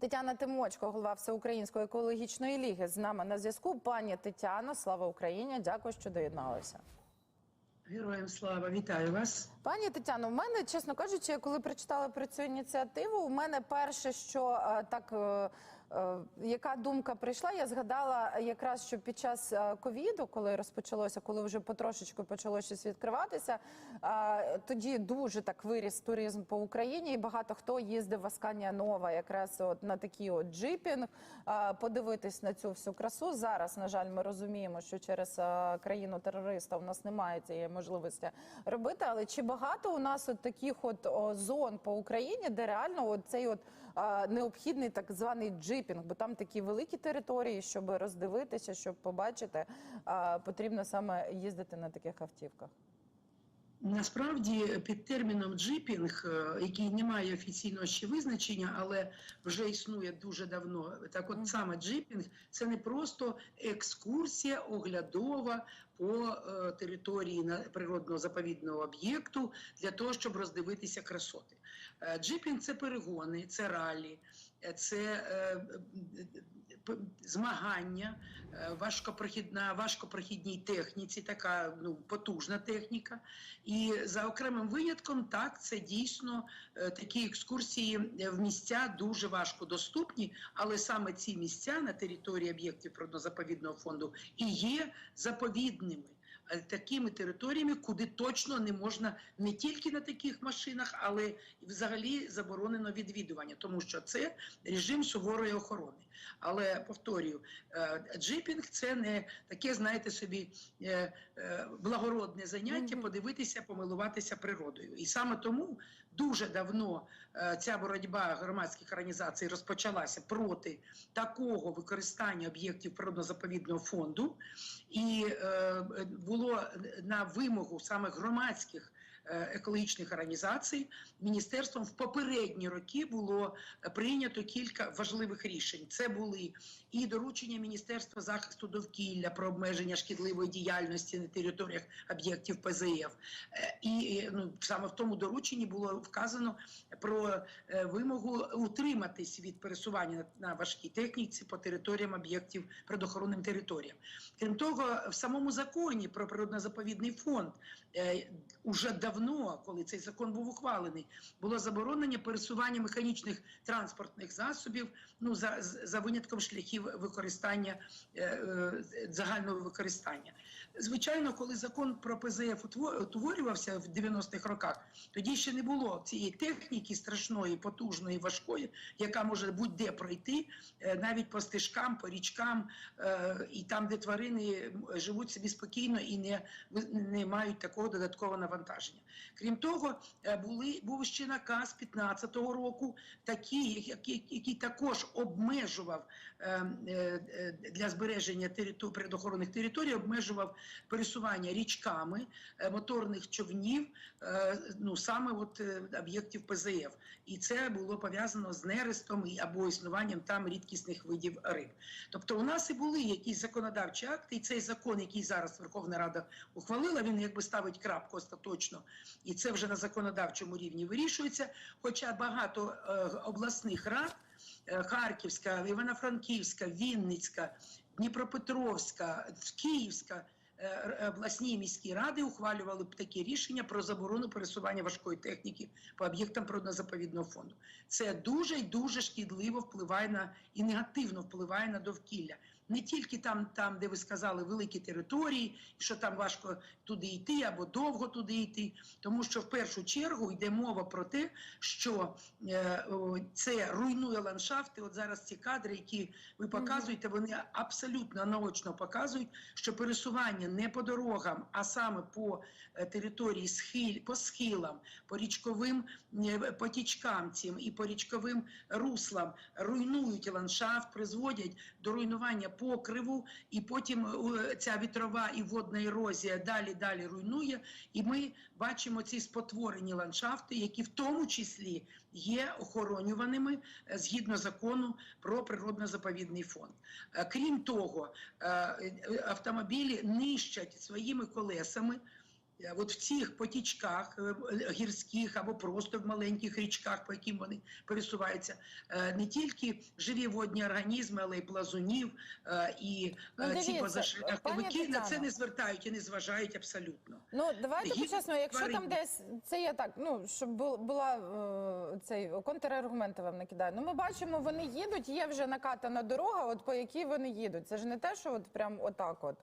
Тетяна Тимочко, голова Всеукраїнської екологічної ліги, з нами на зв'язку. Пані Тетяно, слава Україні! Дякую, що доєдналися. Героям слава, вітаю вас. Пані Тетяно, в мене, чесно кажучи, коли прочитала про цю ініціативу, у мене перше, що е, так, е, яка думка прийшла, я згадала якраз, що під час е, ковіду, коли розпочалося, коли вже потрошечку почало щось відкриватися, е, тоді дуже так виріс туризм по Україні, і багато хто їздив в Асканія Нова, якраз от на такий от джипінг, е, подивитись на цю всю красу. Зараз, на жаль, ми розуміємо, що через е, країну терориста у нас немає цієї можливості робити. Але чи багато у нас от таких от зон по Україні, де реально от цей от е, необхідний так званий джипінг, бо там такі великі території, щоб роздивитися, щоб побачити, потрібно саме їздити на таких автівках. Насправді під терміном джипінг, е, який не має офіційного ще визначення, але вже існує дуже давно. Так, от саме джипінг це не просто екскурсія оглядова по е, території природного заповідного об'єкту для того, щоб роздивитися красоти. Е, Джипінг це перегони, це ралі. е, Це е, змагання е, важкопрохід- важкопрохідній техніці, така ну, потужна техніка. І за окремим винятком, так, це дійсно такі екскурсії в місця дуже важко доступні, але саме ці місця на території об'єктів природно-заповідного фонду і є заповідними. Е, Такими територіями, куди точно не можна не тільки на таких машинах, але і взагалі заборонено відвідування, тому що це режим суворої охорони. Але повторюю, е, джипінг це не таке, знаєте собі, е, благородне заняття, подивитися, помилуватися природою. І саме тому дуже давно е, ця боротьба громадських організацій розпочалася проти такого використання об'єктів природно-заповідного фонду, і е, було на вимогу саме громадських екологічних організацій міністерством в попередні роки було прийнято кілька важливих рішень. Це були і доручення Міністерства захисту довкілля про обмеження шкідливої діяльності на територіях об'єктів ПЗФ. Е, І ну, саме в тому дорученні було вказано про е, вимогу утриматись від пересування на важкій техніці по територіям об'єктів природоохоронним територіям. Крім того, в самому законі про природно-заповідний фонд е, уже давно, коли цей закон був ухвалений, було заборонення пересування механічних транспортних засобів ну за, за винятком шляхів використання е, е, загального використання. Звичайно, коли закон про ПЗФ утво- утворювався в 90-х роках, тоді ще не було цієї техніки страшної, потужної, важкої, яка може будь-де пройти, е, навіть по стежкам, по річкам, е, і там, де тварини живуть собі спокійно і не, не мають такого додаткового навантаження. Крім того, е, були, був ще наказ 15-го року, такий, який, який також обмежував е, е, для збереження територій, природоохоронних територій, обмежував пересування річками моторних човнів, ну саме от об'єктів ПЗФ. І це було пов'язано з нерестом або існуванням там рідкісних видів риб. Тобто, у нас і були якісь законодавчі акти, і цей закон, який зараз Верховна Рада ухвалила, він якби ставить крапку остаточно, і це вже на законодавчому рівні вирішується. Хоча багато е, обласних рад. е, Харківська, Івано-Франківська, Вінницька, Дніпропетровська, Київська е, р- обласні міські ради ухвалювали б такі рішення про заборону пересування важкої техніки по об'єктам природно-заповідного фонду. Це дуже і дуже шкідливо впливає на і негативно впливає на довкілля. Не тільки там, там, де ви сказали, великі території, що там важко туди йти або довго туди йти, тому що в першу чергу йде мова про те, що е, це руйнує ландшафти. От зараз ці кадри, які ви показуєте, вони абсолютно наочно показують, що пересування не по дорогам, а саме по е, території схиль, по схилам, по річковим е, потічкам цим і по річковим руслам. Руйнують ландшафт, призводять до руйнування покриву, і потім е, ця вітрова і водна ерозія далі далі руйнує. І ми бачимо ці спотворені ландшафти, які в тому числі є охоронюваними е, згідно закону про природно-заповідний фонд. Е, Крім того, автомобілі нищать своїми колесами От в цих потічках е, е, гірських або просто в маленьких річках, по яким вони пересуваються, е, не тільки живі водні організми, але й плазунів е, і Ну, е, ці дивіться, позашляховики на це не звертають і не зважають абсолютно. Ну давайте почесно, якщо там десь це я так, ну щоб бу- була е, цей контраргументи вам накидаю. Ну ми бачимо, вони їдуть, є вже накатана дорога, от по якій вони їдуть. Це ж не те, що от прям отак, от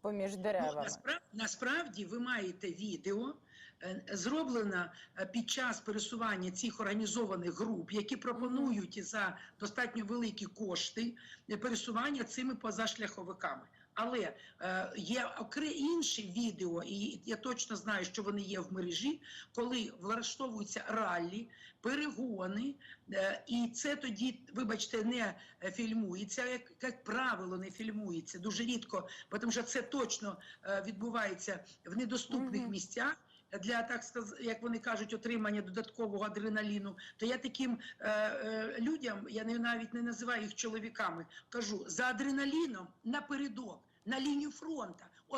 поміж Ну, деревами. насправді, насправді ви маєте відео, е, зроблено е, під час пересування цих організованих груп, які пропонують за достатньо великі кошти е, пересування цими позашляховиками. Але е, є окре інші відео, і я точно знаю, що вони є в мережі, коли влаштовуються раллі, перегони, е, і це тоді, вибачте, не фільмується, як, як правило, не фільмується дуже рідко, тому що це точно е, відбувається в недоступних Мгм. місцях. Для так сказати, як вони кажуть, отримання додаткового адреналіну, то я таким е, е, людям, я не навіть не називаю їх чоловіками, кажу за адреналіном напередок, на лінію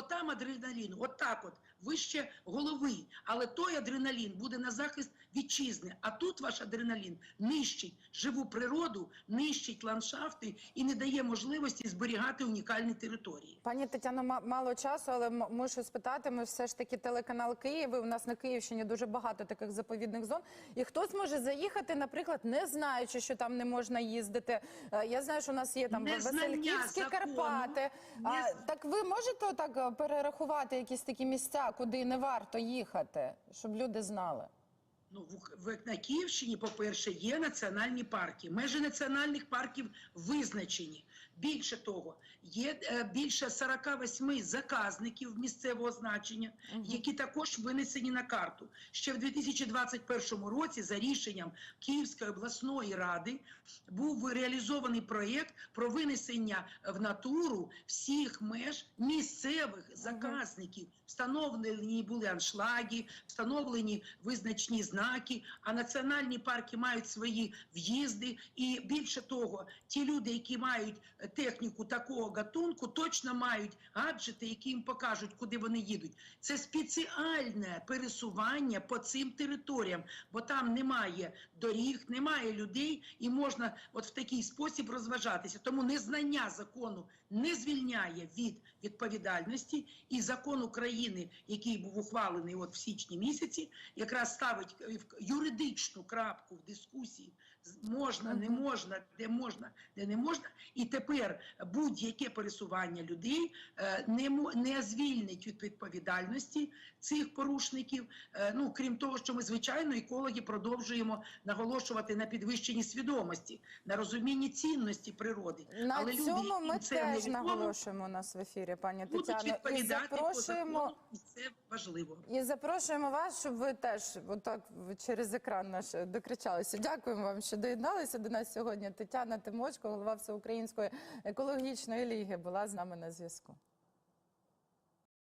там адреналин, вот так от, вище голови. Але той адреналін буде на захист вітчизни. А тут ваш адреналін нищить живу природу, нищить ландшафти і не дає можливості зберігати унікальні території. Пані Тетяно, ма- мало часу, але мушу спитати. Ми все ж таки телеканал Київ. і У нас на Київщині дуже багато таких заповідних зон. І хтось може заїхати, наприклад, не знаючи, що там не можна їздити. Е, Я знаю, що у нас є там Васильківські Карпати. А, так ви можете так е, перерахувати якісь такі місця, куди не варто їхати, щоб люди знали? Ну, в, на Київщині, по-перше, є національні парки. Межі національних парків визначені. Більше того, є е, більше 48 заказників місцевого значення, які також винесені на карту. Ще в 2021 році, за рішенням Київської обласної ради, був реалізований проєкт про винесення в натуру всіх меж місцевих заказників. Встановлені були аншлаги, встановлені визначні знаки, а національні парки мають свої в'їзди. І більше того, ті люди, які мають е, техніку такого гатунку, точно мають гаджети, які їм покажуть, куди вони їдуть. Це спеціальне пересування по цим територіям, бо там немає доріг, немає людей, і можна от в такий спосіб розважатися. Тому незнання закону не звільняє від відповідальності, і закон України, який був ухвалений от в січні місяці, якраз ставить юридичну крапку в дискусії. Можна, не можна, де можна, де не можна. І тепер будь-яке пересування людей е, не, не звільнить від відповідальності цих порушників. Е, Ну крім того, що ми звичайно екологи продовжуємо наголошувати на підвищенні свідомості, на розумінні цінності природи. На Але люди, цьому яким ми це теж наголошуємо нас в ефірі, пані Тетяно. І запрошуємо. Це важливо. І запрошуємо вас, щоб ви теж отак через екран наш докричалися. Дякуємо вам, що доєдналися до нас сьогодні. Тетяна Тимочко, голова Всеукраїнської екологічної ліги, була з нами на зв'язку.